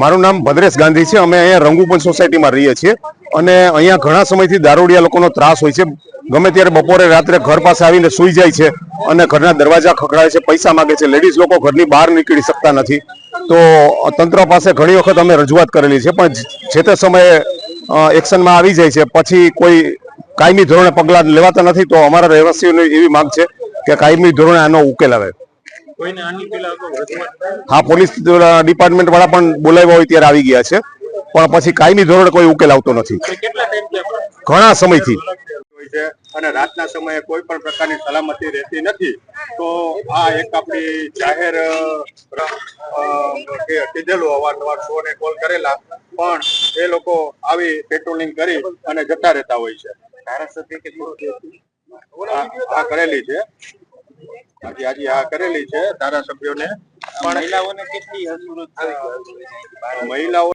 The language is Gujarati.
મારું નામ ભદ્રેશ ગાંધી છે. અમે અહીંયા રંગુપન સોસાયટીમાં રહીએ છીએ અને અહીંયા ઘણા સમયથી દારૂડિયા લોકોનો ત્રાસ હોય છે. ગમે ત્યારે બપોરે, રાત્રે ઘર પાસે આવીને સૂઈ જાય છે અને ઘરના દરવાજા ખખડાવે છે, પૈસા માંગે છે. લેડીઝ લોકો ઘરની બહાર નીકળી શકતા નથી. તો તંત્ર પાસે ઘણી વખત અમે રજૂઆત કરેલી છે, પણ જે તે સમયે એક્શનમાં આવી જાય છે. પછી કોઈ કાયમી ધોરણે પગલાં લેવાતા નથી, તો અમારા રહેવાસીઓની એવી માંગ છે કે કાયમી ધોરણે આનો ઉકેલ આવે. હા પોલીસ ડિપાર્ટમેન્ટ વાળા પણ બોલાવ્યા હોય ત્યારે આવી ગયા છે. પણ પછી કાયમી ધોરણે કોઈ ઉકેલ આવતો નથી. ઘણા સમયથી. છે? અને રાતના સમયે કોઈ પણ પ્રકારની સલામતી રહેતી નથી. તો આ એક આપણી જાહેર કીધેલું અવારનવાર સો ને કોલ કરેલા પણ એ લોકો આવી પેટ્રોલિંગ કરી અને જતા રહેતા હોય છે. ધારાસભ્ય કરેલી છે. આજે આજે આ કરેલી છે ધારાસભ્યોને. મહિલાઓને કેટલી મહિલાઓ